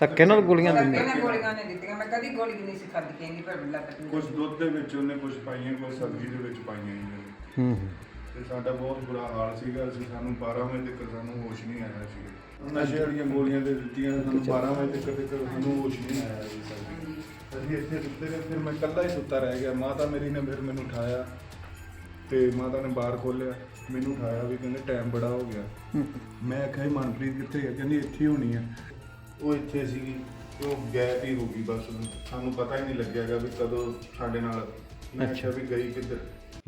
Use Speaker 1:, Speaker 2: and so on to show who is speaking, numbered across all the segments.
Speaker 1: ਧੱਕੇ ਨਾਲ ਗੋਲੀਆਂ ਦਿੰਦੇ।
Speaker 2: ਕਿਹਨੇ ਗੋਲੀਆਂ ਨੇ ਦਿੱਤੀਆਂ। ਮੈਂ ਕਦੀ ਗੋਲੀ ਨਹੀਂ ਸੀ ਖਾਦੀ ਕਹਿੰਦੀ ਪਰ ਲੱਗ।
Speaker 3: ਕੁਝ ਦੁੱਧ ਦੇ ਵਿੱਚ ਉਹਨੇ ਕੁਝ ਪਾਈਆਂ ਕੁਝ ਸਬਜ਼ੀ ਦੇ ਵਿੱਚ ਪਾਈਆਂ ਜੀ।
Speaker 1: ਹੂੰ ਹੂੰ।
Speaker 3: ਤੇ ਸਾਡਾ ਬਹੁਤ ਬੁਰਾ ਹਾਲ ਸੀਗਾ। ਅਸੀਂ ਸਾਨੂੰ 12 ਵਜੇ ਤੱਕ ਸਾਨੂੰ ਹੋਸ਼ ਨਹੀਂ ਆਇਆ ਸੀ। ਨਸ਼ੇ ਵਾਲੀਆਂ ਗੋਲੀਆਂ ਦੇ ਦਿੱਤੀਆਂ ਸਾਨੂੰ 12 ਵਜੇ ਤੱਕ ਤੱਕ ਸਾਨੂੰ ਹੋਸ਼ ਨਹੀਂ ਆਇਆ ਸੀ ਅਸੀਂ ਇੱਥੇ ਸੁੱਤੇ ਰਹੇ ਫਿਰ ਮੈਂ ਇਕੱਲਾ ਹੀ ਸੁੱਤਾ ਰਹਿ ਗਿਆ। ਮਾਤਾ ਮੇਰੀ ਨੇ ਫਿਰ ਮੈਨੂੰ ਉਠਾਇਆ ਤੇ ਮਾਤਾ ਨੇ ਬਾਹਰ ਖੋਲਿਆ ਮੈਨੂੰ ਉਠਾਇਆ ਵੀ ਕਹਿੰਦੇ ਟਾਈਮ ਬੜਾ ਹੋ ਗਿਆ। ਮੈਂ ਆਖਿਆ ਜੀ ਮਨਪ੍ਰੀਤ ਕਿੱਥੇ ਹੈ ਕਹਿੰਦੀ ਇੱਥੇ ਹੀ ਹੋਣੀ ਹੈ ਉਹ ਇੱਥੇ ਸੀਗੀ ਤੇ ਉਹ ਗਾਇਬ ਹੀ ਹੋ ਗਈ ਬਸ ਸਾਨੂੰ ਪਤਾ ਹੀ ਨਹੀਂ ਲੱਗਿਆਗਾ ਵੀ ਕਦੋਂ ਸਾਡੇ ਨਾਲ ਆਖਿਆ ਵੀ ਗਈ ਕਿੱਧਰ।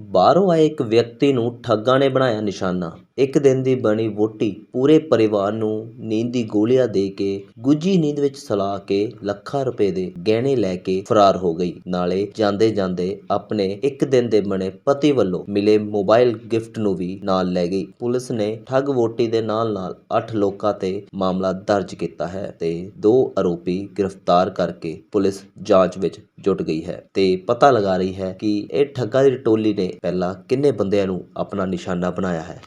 Speaker 4: ਬਾਹਰੋਂ ਆਏ ਇੱਕ ਵਿਅਕਤੀ ਨੂੰ ਠੱਗਾਂ ਨੇ ਬਣਾਇਆ ਨਿਸ਼ਾਨਾ। ਇੱਕ ਦਿਨ ਦੀ ਬਣੀ ਵੋਟੀ ਪੂਰੇ ਪਰਿਵਾਰ ਨੂੰ ਨੀਂਦ ਦੀ ਗੋਲੀਆਂ ਦੇ ਕੇ ਗੁੱਜੀ ਨੀਂਦ ਵਿੱਚ ਸਲਾ ਕੇ ਲੱਖਾਂ ਰੁਪਏ ਦੇ ਗਹਿਣੇ ਲੈ ਕੇ ਫਰਾਰ ਹੋ ਗਈ। ਨਾਲੇ ਜਾਂਦੇ ਜਾਂਦੇ ਆਪਣੇ ਇੱਕ ਦਿਨ ਦੇ ਬਣੇ ਪਤੀ ਵੱਲੋਂ ਮਿਲੇ ਮੋਬਾਈਲ ਗਿਫਟ ਨੂੰ ਵੀ ਨਾਲ ਲੈ ਗਈ। ਪੁਲਿਸ ਨੇ ਠੱਗ ਵੋਟੀ ਦੇ ਨਾਲ ਨਾਲ 8 ਲੋਕਾਂ ਤੇ ਮਾਮਲਾ ਦਰਜ ਕੀਤਾ ਹੈ ਤੇ ਦੋ ਆਰੋਪੀ ਗ੍ਰਿਫਤਾਰ ਕਰਕੇ ਪੁਲਿਸ ਜਾਂਚ ਵਿੱਚ ਜੁਟ ਗਈ ਹੈ ਤੇ ਪਤਾ ਲਗਾ ਰਹੀ ਹੈ ਕਿ ਇਹ ਠੱਗਾਂ ਦੀ ਟੋਲੀ ਨੇ ਪਹਿਲਾਂ ਕਿੰਨੇ ਬੰਦਿਆਂ ਨੂੰ ਆਪਣਾ ਨਿਸ਼ਾਨਾ ਬਣਾਇਆ ਹੈ।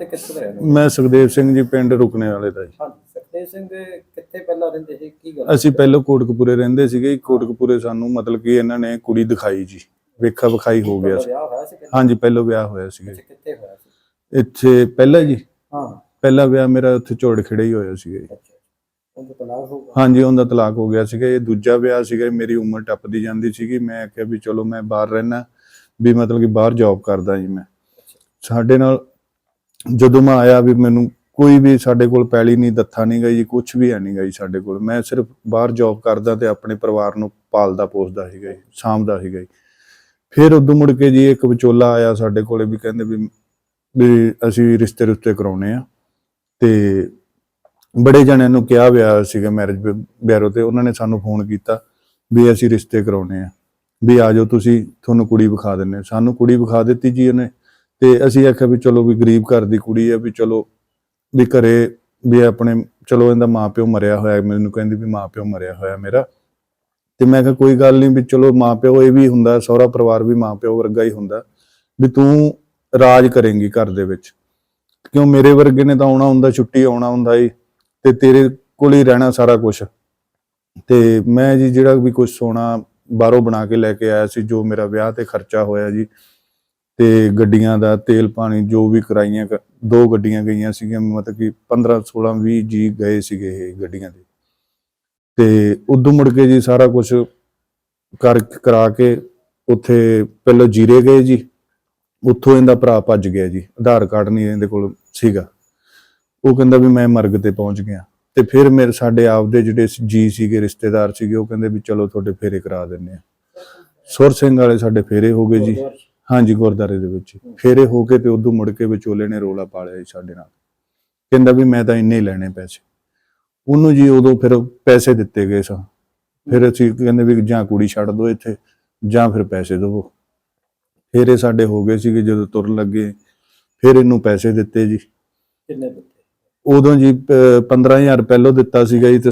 Speaker 5: ਤੇ ਕਿੱਥੇ ਦਾ ਰਹਿਣਾ
Speaker 3: ਮੈਂ ਸੁਖਦੇਵ ਸਿੰਘ ਜੀ ਪਿੰਡ ਰੁਕਣੇ ਵਾਲੇ ਦਾ ਜੀ।
Speaker 5: ਹਾਂਜੀ ਸੁਖਦੇਵ ਸਿੰਘ ਕਿੱਥੇ ਪਹਿਲਾਂ ਰਹਿੰਦੇ ਸੀ? ਕੀ ਗੱਲ?
Speaker 3: ਅਸੀਂ ਪਹਿਲਾਂ ਕੋਟਕਪੂਰੇ ਰਹਿੰਦੇ ਸੀਗੇ ਕੋਟਕਪੂਰੇ ਸਾਨੂੰ ਮਤਲਬ ਕਿ ਇਹਨਾਂ ਨੇ ਕੁੜੀ ਦਿਖਾਈ ਜੀ। ਵੇਖਾ ਵਿਖਾਈ ਹੋ ਗਿਆ ਸੀ।
Speaker 5: ਵਿਆਹ ਹੋਇਆ ਸੀ ਕਿੱਥੇ?
Speaker 3: ਹਾਂਜੀ ਪਹਿਲਾਂ ਵਿਆਹ ਹੋਇਆ ਸੀਗਾ ਜੀ।
Speaker 5: ਕਿੱਥੇ ਹੋਇਆ ਸੀ?
Speaker 3: ਇੱਥੇ ਪਹਿਲਾਂ ਜੀ।
Speaker 5: ਹਾਂ।
Speaker 3: ਪਹਿਲਾ ਵਿਆਹ ਮੇਰਾ ਉੱਥੇ ਝੋੜ ਖੜੇ ਹੀ ਹੋਇਆ ਸੀਗਾ ਜੀ।
Speaker 5: ਅੱਛਾ ਉਹਦਾ ਤਲਾਕ
Speaker 3: ਹਾਂਜੀ ਉਹਦਾ ਤਲਾਕ ਹੋ ਗਿਆ ਸੀਗਾ ਇਹ ਦੂਜਾ ਵਿਆਹ ਸੀਗਾ ਮੇਰੀ ਉਮਰ ਟੱਪਦੀ ਜਾਂਦੀ ਸੀਗੀ। ਮੈਂ ਆਖਿਆ ਵੀ ਚਲੋ ਮੈਂ ਬਾਹਰ ਰਹਿਣਾ ਵੀ ਮਤਲਬ ਕਿ ਬਾਹਰ ਜੌਬ ਕਰਦਾ ਜੀ ਮੈਂ। ਸਾਡੇ ਨਾਲ ਜਦੋਂ ਮੈਂ ਆਇਆ ਵੀ ਮੈਨੂੰ ਕੋਈ ਵੀ ਸਾਡੇ ਕੋਲ ਪੈਲੀ ਨਹੀਂ, ਦੱਥਾ ਨਹੀਂ ਗਈ ਜੀ ਕੁਝ ਵੀ ਹੈ ਨਹੀਂ ਗਈ ਸਾਡੇ ਕੋਲ। ਮੈਂ ਸਿਰਫ ਬਾਹਰ ਜੌਬ ਕਰਦਾ ਤੇ ਆਪਣੇ ਪਰਿਵਾਰ ਨੂੰ ਪਾਲਦਾ, ਪੋਸਦਾ ਸੀਗਾ ਜੀ, ਸਾਂਭਦਾ ਸੀਗਾ ਜੀ। ਫਿਰ ਉਦੋਂ ਮੁੜ ਕੇ ਜੀ ਇੱਕ ਵਿਚੋਲਾ ਆਇਆ ਸਾਡੇ ਕੋਲੇ ਵੀ ਕਹਿੰਦੇ ਵੀ ਵੀ ਅਸੀਂ ਰਿਸ਼ਤੇ ਰੁਸ਼ਤੇ ਕਰਾਉਣੇ ਆ। ਤੇ ਬੜੇ ਜਣਿਆਂ ਨੂੰ ਕਿਹਾ ਵਿਆਹ ਸੀਗਾ ਮੈਰਿਜ ਬਿਊਰੋ ਤੇ ਉਹਨਾਂ ਨੇ ਸਾਨੂੰ ਫੋਨ ਕੀਤਾ ਵੀ ਅਸੀਂ ਰਿਸ਼ਤੇ ਕਰਾਉਣੇ ਆ। ਵੀ ਆ ਜਾਓ ਤੁਸੀਂ, ਤੁਹਾਨੂੰ ਕੁੜੀ ਵਿਖਾ ਦਿੰਨੇ ਸਾਨੂੰ ਕੁੜੀ ਵਿਖਾ ਦਿੱਤੀ ਜੀ ਉਹਨੇ। ਤੇ ਅਸੀਂ ਆਖਿਆ ਵੀ ਚਲੋ ਵੀ ਗਰੀਬ ਘਰ ਦੀ ਕੁੜੀ ਹੈ ਵੀ ਚਲੋ ਵੀ ਘਰੇ ਵੀ ਆਪਣੇ, ਚਲੋ ਇਹਦਾ ਮਾਪਿਓ ਮਰਿਆ ਹੋਇਆ, ਮੈਨੂੰ ਕਹਿੰਦੀ ਵੀ ਮਾਪਿਓ ਮਰਿਆ ਹੋਇਆ ਮੇਰਾ। ਤੇ ਮੈਂ ਕਿਹਾ ਕੋਈ ਗੱਲ ਨਹੀਂ ਵੀ ਚਲੋ ਮਾਪਿਓ ਇਹ ਵੀ ਹੁੰਦਾ, ਸਹੁਰਾ ਪਰਿਵਾਰ ਵੀ ਮਾਪਿਓ ਵਰਗਾ ਹੀ ਹੁੰਦਾ, ਵੀ ਤੂੰ ਰਾਜ ਕਰੇਂਗੀ ਘਰ ਦੇ ਵਿੱਚ। ਕਿਉਂ ਮੇਰੇ ਵਰਗੇ ਨੇ ਤਾਂ ਆਉਣਾ ਹੁੰਦਾ, ਛੁੱਟੀ ਆਉਣਾ ਹੁੰਦਾ ਈ, ਤੇ ਤੇਰੇ ਕੋਲ ਹੀ ਰਹਿਣਾ ਸਾਰਾ ਕੁਝ ਤੇ ਮੈਂ ਜੀ ਜਿਹੜਾ ਵੀ ਕੁਝ ਸੋਨਾ ਬਾਹਰੋਂ ਬਣਾ ਕੇ ਲੈ ਕੇ ਆਇਆ ਸੀ, ਜੋ ਮੇਰਾ ਵਿਆਹ ਤੇ ਖਰਚਾ ਹੋਇਆ ਜੀ ਤੇ ਗੱਡੀਆਂ ਦਾ ਤੇਲ ਪਾਣੀ ਜੋ ਵੀ ਕਰਾਈਆਂ ਦੋ ਗੱਡੀਆਂ ਗਈਆਂ ਸੀਗੀਆਂ, ਮਤਲਬ ਕਿ 15 16 20 ਜੀ ਗਏ ਸੀਗੇ ਇਹ ਗੱਡੀਆਂ ਦੇ। ਤੇ ਉਦੋਂ ਮੁੜ ਕੇ ਜੀ ਸਾਰਾ ਕੁਝ ਕਰ ਕਰਾ ਕੇ ਉੱਥੇ ਪਹਿਲਾਂ ਜੀਰੇ ਗਏ ਜੀ। ਉੱਥੋਂ ਇਹਦਾ ਭਰਾ ਭੱਜ ਗਿਆ ਜੀ, ਆਧਾਰ ਕਾਰਡ ਨਹੀਂ ਇਹਦੇ ਕੋਲ ਸੀਗਾ। ਉਹ ਕਹਿੰਦਾ ਵੀ ਮੈਂ ਮਰਗ ਤੇ ਪਹੁੰਚ ਗਿਆ। ਤੇ ਫਿਰ ਮੇਰੇ ਸਾਡੇ ਆਪਦੇ ਜਿਹੜੇ ਜੀ ਸੀਗੇ, ਰਿਸ਼ਤੇਦਾਰ ਸੀਗੇ, ਉਹ ਕਹਿੰਦੇ ਵੀ ਚਲੋ ਤੁਹਾਡੇ ਫੇਰੇ ਕਰਾ ਦਿੰਨੇ ਆ। ਸੁਰ ਸਿੰਘ ਵਾਲੇ ਸਾਡੇ ਫੇਰੇ ਹੋ ਗਏ ਜੀ। ਹਾਂਜੀ ਗੁਰਦਾਰੇ ਦੇ ਵਿੱਚ। ਫੇਰੇ ਹੋ ਕੇ ਤੇ ਉਦੋਂ ਮੁੜ ਕੇ ਵਿਚੋਲੇ ਨੇ ਰੋਲਾ ਪਾ ਲਿਆ ਜੀ ਸਾਡੇ ਨਾਲ। ਕਹਿੰਦਾ ਵੀ ਮੈਂ ਤਾਂ ਇੰਨੇ ਹੀ ਲੈਣੇ ਪੈਸੇ। ਉਹਨੂੰ ਜੀ ਉਦੋਂ ਫਿਰ ਪੈਸੇ ਦਿੱਤੇ ਗਏ ਸਾਂ। ਫਿਰ ਅਸੀਂ ਕਹਿੰਦੇ ਵੀ ਜਾਂ ਕੁੜੀ ਛੱਡ ਦਿਓ ਇੱਥੇ ਜਾਂ ਫਿਰ ਪੈਸੇ ਦਿਵੋ। ਫਿਰ ਇਹ ਸਾਡੇ ਹੋ ਗਏ ਸੀਗੇ ਜਦੋਂ ਤੁਰਨ ਲੱਗੇ ਫਿਰ ਇਹਨੂੰ ਪੈਸੇ ਦਿੱਤੇ ਜੀ।
Speaker 5: ਕਿੰਨੇ ਦਿੱਤੇ?
Speaker 3: ਉਦੋਂ ਜੀ ਅਹ 15000 ਪਹਿਲੋਂ ਦਿੱਤਾ ਸੀਗਾ ਜੀ ਤੇ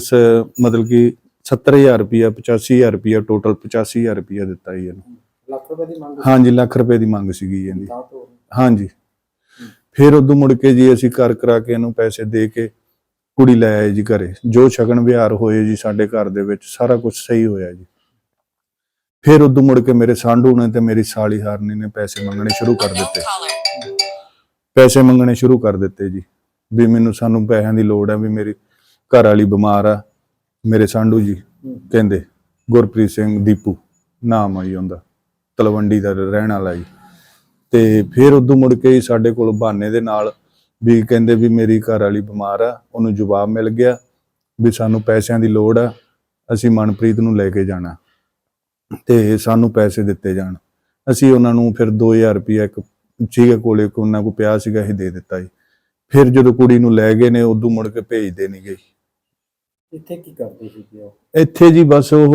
Speaker 3: ਮਤਲਬ ਕਿ 70000 ਰੁਪਿਆ 85000 ਰੁਪਿਆ ਟੋਟਲ 85000 ਰੁਪਿਆ ਦਿੱਤਾ ਜੀ ਇਹਨੂੰ।
Speaker 5: ਲੱਖ ਰੁਪਏ ਦੀ ਮੰਗ
Speaker 3: ਹਾਂਜੀ ਲੱਖ ਰੁਪਏ ਦੀ ਮੰਗ ਸੀਗੀ ਜੀ ਇਹਦੀ।
Speaker 5: ਤਾਂ ਤੋਂ?
Speaker 3: ਹਾਂਜੀ। ਫਿਰ ਉਦੋਂ ਮੁੜ ਕੇ ਜੀ ਅਸੀਂ ਕਰ ਕਰਾ ਕੇ ਇਹਨੂੰ ਪੈਸੇ ਦੇ ਕੇ ਕੁੜੀ ਲੈ ਆਏ ਜੀ ਘਰੇ। ਜੋ ਸ਼ਗਨ ਵਿਹਾਰ ਹੋਏ ਜੀ ਸਾਡੇ ਘਰ ਦੇ ਵਿੱਚ ਸਾਰਾ ਕੁਝ ਸਹੀ ਹੋਇਆ ਜੀ। ਫਿਰ ਉਦੋਂ ਮੁੜ ਕੇ ਮੇਰੇ ਸਾਂਢੂ ਨੇ ਤੇ ਮੇਰੀ ਸਾਲੀ ਹਾਰਨੀ ਨੇ ਪੈਸੇ ਮੰਗਣੇ ਸ਼ੁਰੂ ਕਰ ਦਿੱਤੇ। ਪੈਸੇ ਮੰਗਣੇ ਸ਼ੁਰੂ ਕਰ ਦਿੱਤੇ ਜੀ। ਵੀ ਮੈਨੂੰ ਸਾਨੂੰ ਪੈਸਿਆਂ ਦੀ ਲੋੜ ਹੈ ਵੀ ਮੇਰੀ ਘਰ ਵਾਲੀ ਬਿਮਾਰ ਆ। ਮੇਰੇ ਸਾਂਢੂ ਜੀ ਕਹਿੰਦੇ ਗੁਰਪ੍ਰੀਤ ਸਿੰਘ ਦੀਪੂ। ਨਾਮ ਆ ਜੀ ਉਹਦਾ। ਤਲਵੰਡੀ ਦਾ ਰਹਿਣ ਵਾਲਾ ਜੀ। ਤੇ ਫਿਰ ਉਦੋਂ ਮੁੜ ਕੇ ਹੀ ਸਾਡੇ ਕੋਲ ਬਹਾਨੇ ਦੇ ਨਾਲ ਵੀ ਕਹਿੰਦੇ ਵੀ ਮੇਰੀ ਘਰ ਵਾਲੀ ਬਿਮਾਰ ਆ ਉਹਨੂੰ ਜਵਾਬ ਮਿਲ ਗਿਆ ਵੀ ਸਾਨੂੰ ਪੈਸਿਆਂ ਦੀ ਲੋੜ ਆ ਅਸੀਂ ਮਨਪ੍ਰੀਤ ਨੂੰ ਲੈ ਕੇ ਜਾਣਾ ਤੇ ਸਾਨੂੰ ਪੈਸੇ ਦਿੱਤੇ ਜਾਣ। ਅਸੀਂ ਉਹਨਾਂ ਨੂੰ ਫਿਰ 2000 ਰੁਪਇਆ ਇੱਕ ਸੀਗਾ ਕੋਲੇ ਕੋ ਉਹਨਾਂ ਕੋ ਪਿਆ ਸੀਗਾ ਇਹ ਦੇ ਦਿੱਤਾ ਜੀ। ਫਿਰ ਜਦੋਂ ਕੁੜੀ ਨੂੰ ਲੈ ਗਏ ਨੇ ਉਦੋਂ ਮੁੜ ਕੇ ਭੇਜਦੇ ਨਹੀਂ ਗਏ
Speaker 5: ਇੱਥੇ ਕੀ ਕਰਦੇ ਸੀ ਉਹ?
Speaker 3: ਇੱਥੇ ਜੀ ਬਸ ਉਹ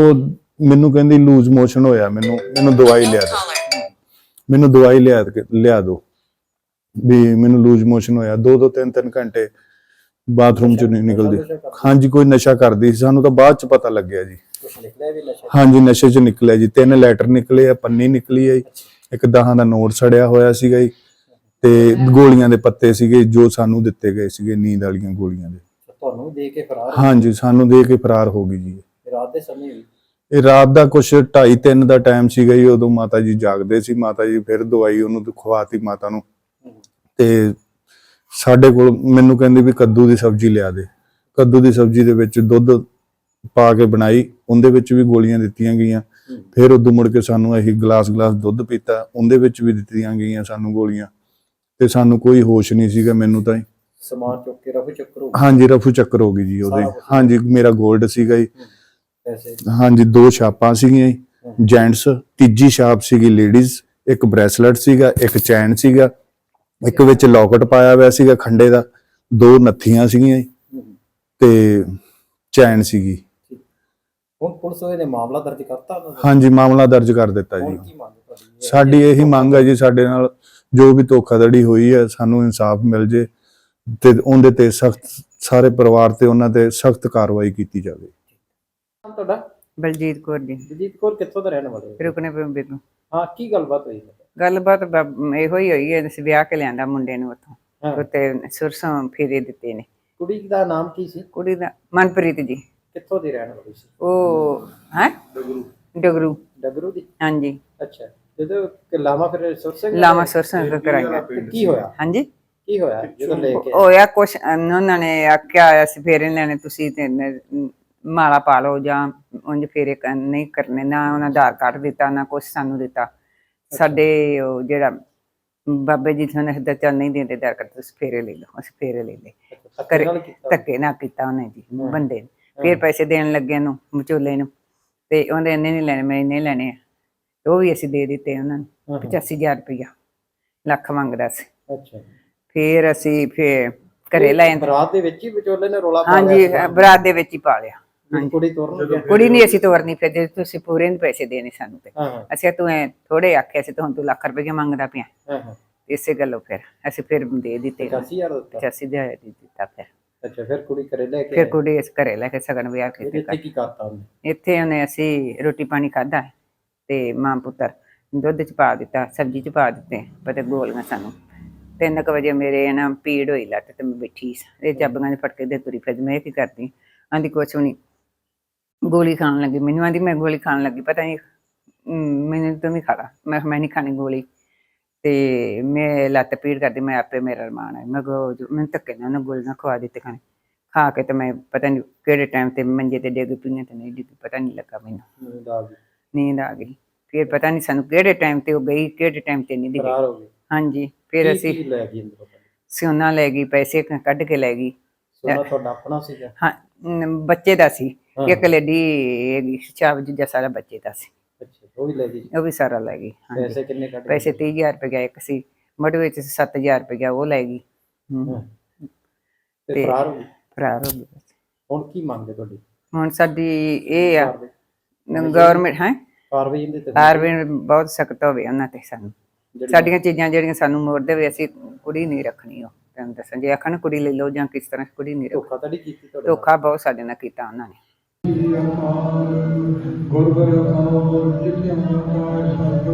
Speaker 3: ਮੈਨੂੰ ਕਹਿੰਦੀ ਲੂਜ਼ ਮੋਸ਼ਨ ਹੋਇਆ ਮੈਨੂੰ ਮੈਨੂੰ ਦਵਾਈ ਲਿਆ ਦੇ ਮੈਨੂੰ ਦਵਾਈ ਲਿਆ ਲਿਆ ਦਿਓ। ਵੀ ਮੈਨੂੰ ਲੂਜ਼ ਮੋਸ਼ਨ ਹੋਇਆ ਦੋ ਦੋ ਤਿੰਨ ਤਿੰਨ ਘੰਟੇ ਬਾਥਰੂਮ ਚ ਨਹੀਂ ਨਿਕਲਦੀ? ਹਾਂਜੀ ਕੋਈ ਨਸ਼ਾ ਕਰਦੀ ਸੀ ਸਾਨੂੰ ਤਾਂ ਬਾਅਦ ਚ ਪਤਾ ਲੱਗਿਆ ਜੀ। ਹਾਂਜੀ ਨਸ਼ੇ ਚ ਨਿਕਲਿਆ ਜੀ। ਤਿੰਨ ਲੈਟਰ ਨਿਕਲੇ ਆ ਪੰਨੀ ਨਿਕਲੀ ਆ ਇੱਕ ਦਹਾਂ ਦਾ ਨੋਟ ਸੜਿਆ ਹੋਇਆ ਸੀਗਾ ਜੀ। ਤੇ ਗੋਲੀਆਂ ਦੇ ਪੱਤੇ ਸੀਗੇ ਜੋ ਸਾਨੂੰ ਦਿੱਤੇ ਗਏ ਸੀਗੇ ਨੀਂਦ ਵਾਲੀਆਂ ਗੋਲੀਆਂ ਦੇ।
Speaker 5: ਤੁਹਾਨੂੰ ਵੀ ਦੇ ਕੇ ਫਰਾਰ ਹੋ
Speaker 3: ਹਾਂਜੀ ਸਾਨੂੰ ਦੇ ਕੇ ਫਰਾਰ ਹੋ ਗਈ ਜੀ।
Speaker 5: ਰਾਤ ਦੇ ਸਮੇਂ ਵੀ?
Speaker 3: ਇਹ ਰਾਤ ਦਾ ਕੁਛ 2:30 3 ਦਾ ਟਾਈਮ ਸੀਗਾ ਜੀ ਉਦੋਂ ਮਾਤਾ ਜੀ ਜਾਗਦੇ ਸੀ ਮਾਤਾ ਜੀ ਫਿਰ ਦਵਾਈ ਉਹਨੂੰ ਖਵਾਤੀ ਮਾਤਾ ਨੂੰ। ਤੇ ਸਾਡੇ ਕੋਲ ਮੈਨੂੰ ਕਹਿੰਦੇ ਵੀ ਕੱਦੂ ਦੀ ਸਬਜ਼ੀ ਲਿਆ ਦੇ। ਕੱਦੂ ਦੀ ਸਬਜ਼ੀ ਦੇ ਵਿੱਚ ਦੁੱਧ ਪਾ ਕੇ ਬਣਾਈ ਉਹਦੇ ਵਿੱਚ ਵੀ ਗੋਲੀਆਂ ਦਿੱਤੀਆਂ ਗਈਆਂ। ਫਿਰ ਉਦੋਂ ਮੁੜ ਕੇ ਸਾਨੂੰ ਅਸੀਂ ਗਲਾਸ ਗਲਾਸ ਦੁੱਧ ਪੀਤਾ ਉਹਦੇ ਵਿੱਚ ਵੀ ਦਿੱਤੀਆਂ ਗਈਆਂ ਸਾਨੂੰ ਗੋਲੀਆਂ। ਤੇ ਸਾਨੂੰ ਕੋਈ ਹੋਸ਼ ਨਹੀਂ ਸੀਗਾ ਮੈਨੂੰ ਤਾਂ।
Speaker 5: ਸਮਾਨ ਚੁੱਕ ਕੇ ਰਫੂ ਚੱਕਰ ਹੋ ਗਏ।
Speaker 3: ਹਾਂਜੀ ਰਫੂ ਚੱਕਰ ਹੋ ਗਈ ਜੀ ਉਹਦੇ। ਹਾਂਜੀ ਮੇਰਾ 골ਡ ਸੀਗਾ ਜੀ।
Speaker 5: ਪੈਸੇ?
Speaker 3: ਹਾਂਜੀ ਦੋ ਛਾਪਾਂ ਸੀਗੀਆਂ। ਜੈਂਟਸ ਤੀਜੀ ਛਾਪ ਸੀਗੀ ਲੇਡੀਜ਼ ਇੱਕ ਬ੍ਰੈਸਲੇਟ ਸੀਗਾ ਇੱਕ ਚੈਨ ਸੀਗਾ ਇੱਕ ਵਿੱਚ ਲੋਕਟ ਪਾਇਆ ਹੋਇਆ ਸੀਗਾ ਖੰਡੇ ਦਾ ਦੋ ਨੱਥੀਆਂ ਸੀਗੀਆਂ ਤੇ ਚੈਨ ਸੀਗੀ।
Speaker 5: ਹੁਣ ਪੁਲਿਸ ਨੇ ਮਾਮਲਾ ਦਰਜ ਕਰਤਾ
Speaker 3: ਹਾਂਜੀ ਮਾਮਲਾ ਦਰਜ ਕਰ ਦਿੱਤਾ ਜੀ? ਸਾਡੀ ਇਹੀ ਮੰਗ ਹੈ ਜੀ ਸਾਡੇ ਨਾਲ ਜੋ ਵੀ ਧੋਖਾਧੜੀ ਹੋਈ ਹੈ ਸਾਨੂੰ ਇਨਸਾਫ ਮਿਲ ਜੇ ਤੇ ਉਹਦੇ ਤੇ ਸਖਤ ਸਾਰੇ ਪਰਿਵਾਰ ਤੇ ਉਹਨਾਂ ਤੇ ਸਖਤ ਕਾਰਵਾਈ ਕੀਤੀ ਜਾਵੇ।
Speaker 5: ਤੁਹਾਡਾ?
Speaker 2: ਬਲਜੀਤ ਕੌਰ ਜੀ।
Speaker 5: ਜਗਜੀਤ ਕੌਰ ਕਿੱਥੋਂ ਦਾ ਰਹਿਣ ਵਾਲੇ ਹੋ?
Speaker 2: ਰੁਕਨੇ ਪੇ ਤੋਂ।
Speaker 5: ਹਾਂ ਕੀ ਗੱਲਬਾਤ ਹੋਈ?
Speaker 2: ਗੱਲਬਾਤ ਬ- ਇਹੋ ਹੀ ਹੋਈ ਹੈ ਅਸੀਂ ਵਿਆਹ ਕੇ ਲਿਆਂਦਾ ਮੁੰਡੇ ਨੂੰ ਉੱਥੋਂ।
Speaker 5: ਹਾਂ।
Speaker 2: ਉੱਤੇ ਸੁਰਸੋਂ ਫੇਰੇ ਦਿੱਤੇ ਨੇ।
Speaker 5: ਕੁੜੀ ਦਾ ਨਾਮ ਕੀ ਸੀ?
Speaker 2: ਕੁੜੀ ਦਾ ਮਨਪ੍ਰੀਤ ਜੀ।
Speaker 5: ਕਿੱਥੋਂ ਦੀ ਰਹਿਣ ਵਾਲੀ ਸੀ?
Speaker 2: ਉਹ ਹੈ?
Speaker 5: ਡਗਰੂ।
Speaker 2: ਡਗਰੂ।
Speaker 5: ਡਗਰੂ ਦੀ?
Speaker 2: ਹਾਂਜੀ।
Speaker 5: ਅੱਛਾ। ਜਦੋਂ ਕਿ ਲਾਵਾ ਫਿਰ ਸੁਰ ਸਿੰਘ
Speaker 2: ਲਾਵਾ ਸੁਰਸੋਂ ਕਰਾਂਗਾ।
Speaker 5: ਤੇ ਕੀ ਹੋਇਆ?
Speaker 2: ਹਾਂਜੀ।
Speaker 5: ਕੀ ਹੋਇਆ? ਜਦੋਂ ਲੈ ਕੇ?
Speaker 2: ਹੋਇਆ ਕੁਛ ਉਹਨਾਂ ਨੇ ਆਖਿਆ ਹੋਇਆ ਸੀ ਫੇਰੇ ਲੈਣੇ ਤੁਸੀਂ ਤੇ ਨ- ਮਾਲਾ ਪਾ ਲਓ ਜਾਂ ਉਂਝ ਫੇਰੇ ਕ- ਨਹੀਂ ਕਰਨੇ ਨਾ ਉਹਨਾਂ ਆਧਾਰ ਕਾਰਡ ਦਿੱਤਾ ਨਾ ਕੁਛ ਸਾਨੂੰ ਦਿੱਤਾ। ਸਾਡੇ ਉਹ ਜਿਹੜਾ ਬਾਬੇ ਜੀ ਤੁਹਾਨੂੰ ਹੱਦ ਚੱਲ ਨਹੀਂ ਦਿੰਦੇ ਆਧਾਰ ਕਾਰਡ ਤੁਸੀਂ ਫੇਰੇ ਲੈ ਲਓ ਅਸੀਂ ਫੇਰੇ ਲੈ ਲਏ। ਕਰੇ ਧੱਕੇ ਨਾ ਕੀਤਾ? ਉਹਨੇ ਜੀ ਬੰਦੇ ਨੇ। ਫਿਰ ਪੈਸੇ ਦੇਣ ਲੱਗੇ ਨੂੰ ਵਿਚੋਲੇ ਨੂੰ। ਤੇ ਉਹਦੇ ਇੰਨੇ ਨਹੀਂ ਲੈਣੇ ਮੈਂ ਇੰਨੇ ਲੈਣੇ ਆ। ਤੇ ਉਹ ਵੀ ਅਸੀਂ ਦੇ ਦਿੱਤੇ ਉਹਨਾਂ ਨੂੰ
Speaker 5: ਹਾਂ, ਹਾਂ।
Speaker 2: 85000 ਰੁਪਇਆ ਲੱਖ ਮੰਗਦਾ ਸੀ।
Speaker 5: ਅੱਛਾ
Speaker 2: ਫਿਰ ਅਸੀਂ ਫਿਰ ਘਰੇ ਲੈ ਆਂਦੇ
Speaker 5: ਬਰਾਤ ਦੇ ਵਿੱਚ ਹੀ ਵਿਚੋਲੇ ਨੇ ਰੋਲਾ ਪਾ
Speaker 2: ਹਾਂਜੀ ਬਰਾਤ ਦੇ ਵਿੱਚ ਹੀ ਪਾ ਲਿਆ।
Speaker 5: ਕੁੜੀ ਤੋਰਨ ਗਿਆ।
Speaker 2: ਕੁੜੀ ਨਹੀਂ ਅਸੀਂ ਤੋਰਨੀ ਫਿਰ ਜੇ ਤੁਸੀਂ ਪੂਰੇ ਨਹੀਂ ਪੈਸੇ ਦੇਣੇ ਸਾਨੂੰ ਤੇ।
Speaker 5: ਹਾਂ ਹਾਂ।
Speaker 2: ਅਸੀਂ ਤੂੰ ਐ ਥੋੜੇ ਆਖਿਆ ਸੀ ਤੂੰ ਤੂੰ ਲੱਖ ਰੁਪਏ ਮੰਗਦਾ ਪਿਆ।
Speaker 5: ਹਾਂ ਹਾਂ।
Speaker 2: ਇਸੇ ਗੱਲੋਂ ਫਿਰ ਅਸੀਂ ਫਿਰ ਦੇ ਦਿੱਤੇ।
Speaker 5: 85000 ਦਿੱਤਾ।
Speaker 2: 85 ਦੇ ਦਿੱਤਾ ਫਿਰ।
Speaker 5: ਅੱਛਾ ਫਿਰ ਕੁੜੀ ਘਰੇ ਲੈ ਕੇ
Speaker 2: ਫਿਰ
Speaker 5: ਆਏ।
Speaker 2: ਕੁੜੀ ਇਸ ਘਰੇ ਲੈ ਕੇ ਸਗਨ ਵਿਆਹ
Speaker 5: ਫਿਰ
Speaker 2: ਕੀਤੇ
Speaker 5: ਇੱਥੇ ਕੀ ਕਰਤਾ ਉਹਨੇ?
Speaker 2: ਇੱਥੇ ਉਹਨੇ ਅਸੀਂ ਰੋਟੀ ਪਾਣੀ ਖਾਦਾ ਤੇ ਮਾਂ ਪੁੱਤਰ ਦੁੱਧ ਚ ਪਾ ਦਿੱਤਾ ਸਬਜ਼ੀ ਚ ਪਾ ਦਿੱਤੇ ਪਤੇ ਗੋਲੀਆਂ ਸਾਨੂੰ। ਤਿੰਨ ਕੁ ਵਜੇ ਮੇਰੇ ਨਾ ਪੀੜ ਹੋਈ ਲੱਤ ਤੇ ਮੈਂ ਬੈਠੀ ਸੀ। ਇਹ ਚਾਬੀਆਂ ਦੇ ਫਟਕੇ ਦੇ ਤੁਰੀ ਫਿਰ ਮੈਂ ਇਹ ਕੀ ਕਰਦੀ? ਆਂਦੀ ਕੁਛ ਵੀ ਨਹੀਂ ਗੋਲੀ ਖਾਣ ਲੱਗੀ। ਮੈਨੂੰ ਆਂਦੀ ਮੈਂ ਗੋਲੀ ਖਾਣ ਲੱਗੀ। ਪਤਾ ਨਹੀਂ ਮੈਨੂੰ ਤੂੰ ਵੀ ਖਾ ਲਾ ਮੈਂ ਮੈਂ ਨਹੀਂ ਖਾਣੀ ਗੋਲੀ। ਤੇ ਮੈਂ ਲੱਤ ਪੀੜ ਕਰਦੀ ਮੈਂ ਆਪੇ ਮੇਰਾ ਰਮਾਨ ਹੈ। ਮੈਂ ਗੋ ਮੈਂ ਧੱਕੇ ਨਾਲ ਉਹਨੂੰ ਗੋਲੀਆਂ ਖਵਾ ਦਿੱਤੇ ਖਾਣੇ। ਖਾ ਕੇ ਤੇ ਮੈਂ ਪਤਾ ਨਹੀਂ ਕਿਹੜੇ ਟਾਈਮ ਤੇ ਮੰਜੇ ਤੇ ਡਿੱਗ ਪਈਆਂ ਤੇ ਨਹੀਂ ਡਿੱਗ ਪਤਾ ਨਹੀਂ ਲੱਗਾ ਮੈਨੂੰ।
Speaker 5: ਨੀਂਦ ਆ ਗਈ।
Speaker 2: ਨੀਂਦ ਆ ਗਈ। ਫਿਰ ਪਤਾ ਨਹੀਂ ਸਾਨੂੰ ਕਿਹੜੇ ਟਾਈਮ ਤੇ ਉਹ ਗਈ ਕਿਹੜੇ ਟਾਈਮ ਤੇ ਨਹੀਂ ਡਿੱਗੀ।
Speaker 5: ਫਰਾਰ ਹੋ ਗਈ।
Speaker 2: ਹਾਂਜੀ ਫਿਰ ਅਸੀਂ
Speaker 5: ਲੈ ਗਈ ਅੰਦਰੋਂ?
Speaker 2: ਸੋਨਾ ਲੈ ਗਈ ਪੈਸੇ ਕੱਢ ਕੇ ਲੈ ਗਈ।
Speaker 5: ਸੋਨਾ ਤੁਹਾਡਾ ਆਪਣਾ ਸੀਗਾ?
Speaker 2: ਹਾਂ ਬੱਚੇ ਦਾ ਸੀ।
Speaker 5: ਹਾਂ।
Speaker 2: ਇੱਕ ਲੇਡੀ ਹੈਗੀ ਚਾਬ ਜਿਹਾ ਸਾਰਾ ਬੱਚੇ ਦਾ ਸੀ।
Speaker 5: ਅੱਛਾ ਉਹ ਵੀ ਲੈ ਗਈ?
Speaker 2: ਉਹ ਵੀ ਸਾਰਾ ਲੈ ਗਈ ਹਾਂਜੀ।
Speaker 5: ਪੈਸੇ ਕਿੰਨੇ ਕੱਢ
Speaker 2: ਪੈਸੇ 30000 ਰੁਪਏ ਗਿਆ ਇੱਕ ਸੀ ਮੜ ਵਿੱਚ 7000 ਰੁਪਏ ਗਿਆ ਉਹ ਲੈ ਗਈ। ਹਮ।
Speaker 5: ਤੇ
Speaker 2: ਤੇ-
Speaker 5: ਫਰਾਰ ਹੋ ਗਈ?
Speaker 2: ਫਰਾਰ ਹੋ ਗਈ।
Speaker 5: ਹੁਣ ਕੀ ਮੰਗਦੇ ਤੁਹਾਡੀ?
Speaker 2: ਹੁਣ ਸਾਡੀ ਇਹ ਆ
Speaker 5: ਕਾਰਵਾਈ
Speaker 2: ਗਵਰਨਮੈਂਟ ਹੈ?
Speaker 5: ਕਾਰਵਾਈ ਇਹਦੇ ਤੇ
Speaker 2: ਬਹੁਤ ਸਖਤ ਹੋਵੇ ਉਹਨਾਂ ਤੇ ਸਾਨੂੰ।
Speaker 5: ਜਿਹੜੀ-
Speaker 2: ਸਾਡੀਆਂ ਚੀਜ਼ਾਂ ਜਿਹੜੀਆਂ ਸਾਨੂੰ ਮੋੜ ਦੇਵੇ ਅਸੀਂ ਕੁੜੀ ਨਹੀਂ ਰੱਖਣੀ ਉਹ। ਤੈਨੂੰ ਦੱਸਾਂ ਜੇ ਆਖਣ ਕੁੜੀ ਲੈ ਲਓ ਜਾਂ ਕਿਸ ਤਰ੍ਹਾਂ ਕੁੜੀ ਨਹੀਂ ਰੱਖ
Speaker 5: ਧੋਖਾ ਤਾਂ ਨਹੀਂ ਕੀਤੀ ਤੁਹਾਡੇ ਨਾਲ?
Speaker 2: ਧੋਖਾ ਬਹੁਤ ਸਾਡੇ ਨਾਲ ਕੀਤਾ ਉਹਨਾਂ ਨੇ
Speaker 1: ਗੁਰਗੁਰੂ ਅਕਾਲ ਜਿਤਿਆ ਮਾਤਾ